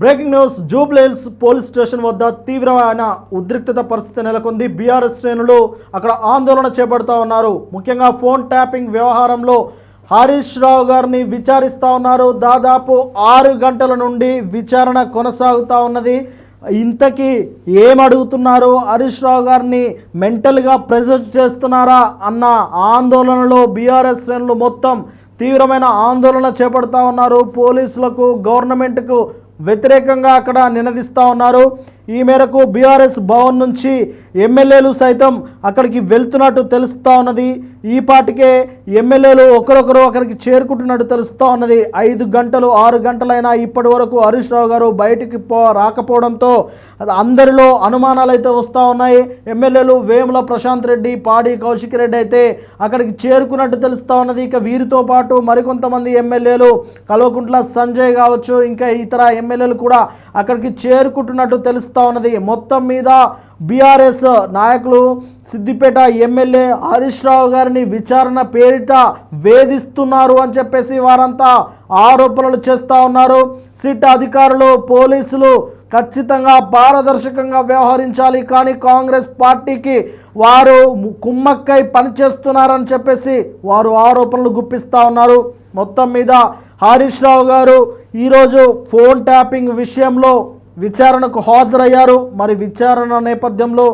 Breaking news Jubilee Hills police station వద్ద తీవ్రమైన ఉద్రిక్తత పరిస్థితి నెలకొంది. బీఆర్ఎస్ శ్రేణులు అక్కడ ఆందోళన చేపడుతూ ఉన్నారు. ముఖ్యంగా ఫోన్ ట్యాపింగ్ వ్యవహారంలో హరీష్ రావు గారిని విచారిస్తూ ఉన్నారు. దాదాపు ఆరు గంటల నుండి విచారణ కొనసాగుతూ ఉన్నది. ఇంతకీ ఏమడుగుతున్నారు హరీష్ రావు గారిని మెంటల్గా ప్రెజర్ చేస్తున్నారా అన్న ఆందోళనలో బీఆర్ఎస్ శ్రేణులు మొత్తం తీవ్రమైన ఆందోళన చేపడతా ఉన్నారు. పోలీసులకు గవర్నమెంట్కు వ్యతిరేకంగా అక్కడ నినదిస్తూ ఉన్నారు. ఈ మేరకు బీఆర్ఎస్ భవన్ నుంచి ఎమ్మెల్యేలు సైతం అక్కడికి వెళ్తున్నట్టు తెలుస్తూ ఉన్నది. ఈ పాటికే ఎమ్మెల్యేలు ఒకరొకరు అక్కడికి చేరుకుంటున్నట్టు తెలుస్తూ ఉన్నది. ఐదు గంటలు ఆరు గంటలైనా ఇప్పటి వరకు హరీష్ రావు గారు బయటికి పో రాకపోవడంతో అందరిలో అనుమానాలు అయితే వస్తూ ఉన్నాయి. ఎమ్మెల్యేలు వేముల ప్రశాంత్ రెడ్డి పాడి కౌశిక్ రెడ్డి అయితే అక్కడికి చేరుకున్నట్టు తెలుస్తూ ఉన్నది. ఇక వీరితో పాటు మరికొంతమంది ఎమ్మెల్యేలు కల్వకుంట్ల సంజయ్ కావచ్చు ఇంకా ఇతర ఎమ్మెల్యేలు కూడా అక్కడికి చేరుకుంటున్నట్టు తెలుస్తూ ఉన్నది. మొత్తం మీద బీఆర్ఎస్ నాయకులు సిద్దిపేట ఎమ్మెల్యే హరీష్ రావు గారిని విచారణ పేరిట వేధిస్తున్నారు అని చెప్పేసి వారంతా ఆరోపణలు చేస్తూ ఉన్నారు. సిట్ అధికారులు పోలీసులు ఖచ్చితంగా పారదర్శకంగా వ్యవహరించాలి. కానీ కాంగ్రెస్ పార్టీకి వారు కుమ్మక్కై పనిచేస్తున్నారని చెప్పేసి వారు ఆరోపణలు గుప్పిస్తూ ఉన్నారు. మొత్తం మీద హరీష్ రావు గారు ఈరోజు ఫోన్ ట్యాపింగ్ విషయంలో విచారణకు హాజరయ్యారు. మరి విచారణ నేపథ్యంలో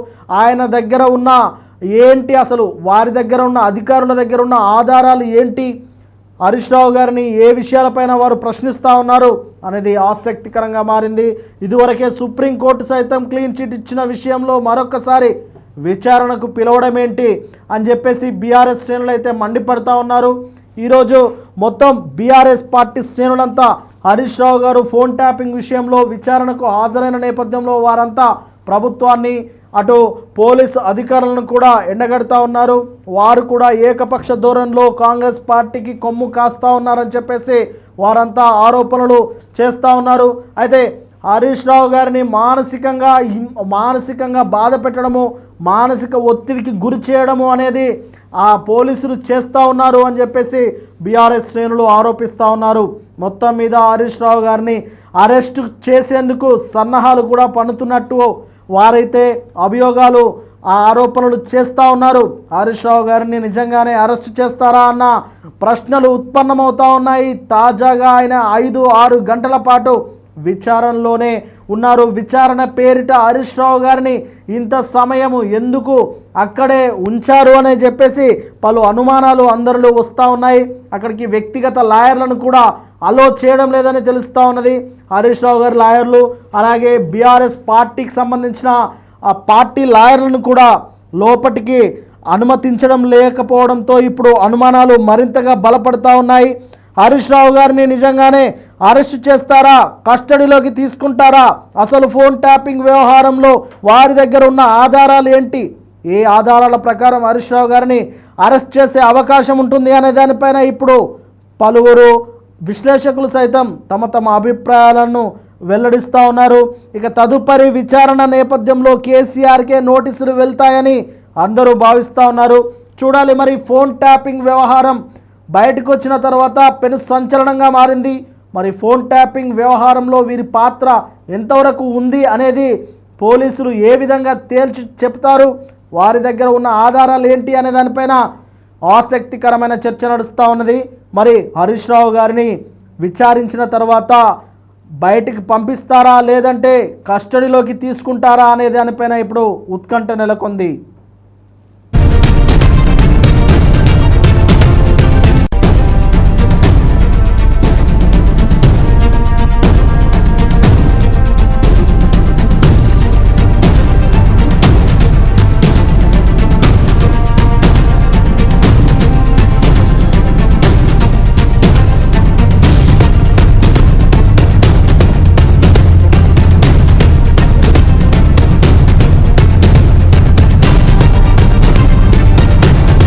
ఆయన దగ్గర ఉన్న ఏంటి అసలు? వారి దగ్గర ఉన్న అధికారుల దగ్గర ఉన్న ఆధారాలు ఏంటి? హరీష్ రావు గారిని ఏ విషయాలపైన వారు ప్రశ్నిస్తూ ఉన్నారు అనేది ఆసక్తికరంగా మారింది. ఇదివరకే సుప్రీంకోర్టు సైతం క్లీన్ చిట్ ఇచ్చిన విషయంలో మరొకసారి విచారణకు పిలవడం ఏంటి అని చెప్పేసి బీఆర్ఎస్ శ్రేణులు అయితే మండిపడతా ఉన్నారు. ఈరోజు మొత్తం బీఆర్ఎస్ పార్టీ శ్రేణులంతా హరీష్ రావు గారు ఫోన్ ట్యాపింగ్ విషయంలో విచారణకు హాజరైన నేపథ్యంలో వారంతా ప్రభుత్వాన్ని అటు పోలీస్ అధికారులను కూడా ఎండగడతా ఉన్నారు. వారు కూడా ఏకపక్ష ధోరణిలో కాంగ్రెస్ పార్టీకి కొమ్ము కాస్తా ఉన్నారని చెప్పేసి వారంతా ఆరోపణలు చేస్తూ ఉన్నారు. అయితే హరీష్ రావు గారిని మానసికంగా మానసికంగా బాధ పెట్టడము మానసిక ఒత్తిడికి గురి చేయడము అనేది పోలీసులు చేస్తూ ఉన్నారు అని చెప్పేసి బీఆర్ఎస్ శ్రేణులు ఆరోపిస్తూ ఉన్నారు. మొత్తం మీద హరీష్ రావు గారిని అరెస్ట్ చేసేందుకు సన్నాహాలు కూడా పన్నుతున్నట్టు వారైతే అభియోగాలు ఆ ఆరోపణలు చేస్తూ ఉన్నారు. హరీష్ రావు గారిని నిజంగానే అరెస్ట్ చేస్తారా అన్న ప్రశ్నలు ఉత్పన్నమవుతా ఉన్నాయి. తాజాగా ఆయన ఐదు ఆరు గంటల పాటు విచారణలోనే ఉన్నారు. విచారణ పేరిట హరీష్ రావు గారిని ఇంత సమయము ఎందుకు అక్కడే ఉంచారు అని చెప్పేసి పలు అనుమానాలు అందరిలో వస్తూ ఉన్నాయి. అక్కడికి వ్యక్తిగత లాయర్లను కూడా అలో చేయడం లేదని తెలుస్తూ ఉన్నది. హరీష్ రావు గారి లాయర్లు అలాగే బీఆర్ఎస్ పార్టీకి సంబంధించిన ఆ పార్టీ లాయర్లను కూడా లోపటికి అనుమతించడం లేకపోవడంతో ఇప్పుడు అనుమానాలు మరింతగా బలపడతా ఉన్నాయి. హరీష్ రావు గారిని నిజంగానే అరెస్ట్ చేస్తారా? కస్టడీలోకి తీసుకుంటారా? అసలు ఫోన్ ట్యాపింగ్ వ్యవహారంలో వారి దగ్గర ఉన్న ఆధారాలు ఏంటి? ఏ ఆధారాల ప్రకారం హరీష్ రావు గారిని అరెస్ట్ చేసే అవకాశం ఉంటుంది అనే దానిపైన ఇప్పుడు పలువురు విశ్లేషకులు సైతం తమ తమ అభిప్రాయాలను వెల్లడిస్తూ ఉన్నారు. ఇక తదుపరి విచారణ నేపథ్యంలో కేసీఆర్కే నోటీసులు వెళ్తాయని అందరూ భావిస్తూ ఉన్నారు. చూడాలి మరి ఫోన్ ట్యాపింగ్ వ్యవహారం బయటకు వచ్చిన తర్వాత పెను సంచలనంగా మారింది. మరి ఫోన్ ట్యాపింగ్ వ్యవహారంలో వీరి పాత్ర ఎంతవరకు ఉంది అనేది పోలీసులు ఏ విధంగా తేల్చి చెప్తారు? వారి దగ్గర ఉన్న ఆధారాలు ఏంటి అనే దానిపైన ఆసక్తికరమైన చర్చ నడుస్తూ ఉన్నది. మరి హరీష్ రావు గారిని విచారించిన తర్వాత బయటికి పంపిస్తారా? లేదంటే కస్టడీలోకి తీసుకుంటారా? అనే దానిపైన ఇప్పుడు ఉత్కంఠ నెలకొంది.